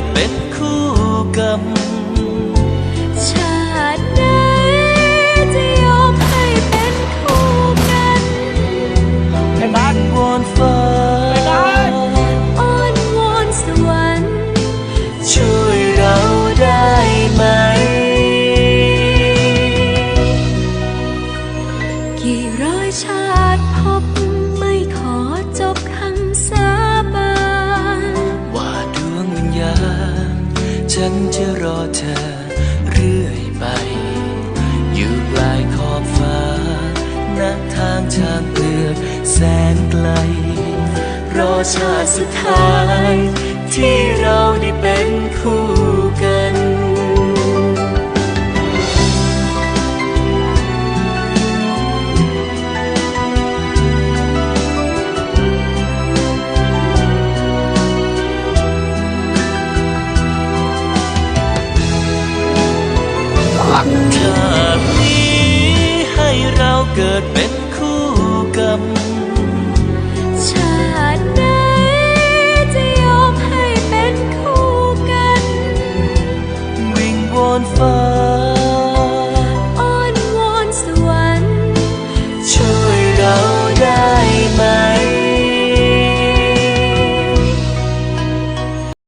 ดเป็นคู่กรรมชาติไหนจะยอมให้เป็นคู่กันวิงวอนฟ้าอ้อนวอนสวรรค์ช่วยเราได้ไหม กี่ร้อยชาติพบ ฉันจะรอเธอเรื่อยไป อยู่ปลายขอบฟ้า นักทางชางเปลือกแสนไกล รอชาติสุดท้ายที่เราได้ักจากนี้ให้เราเกิดเป็นคู่กัน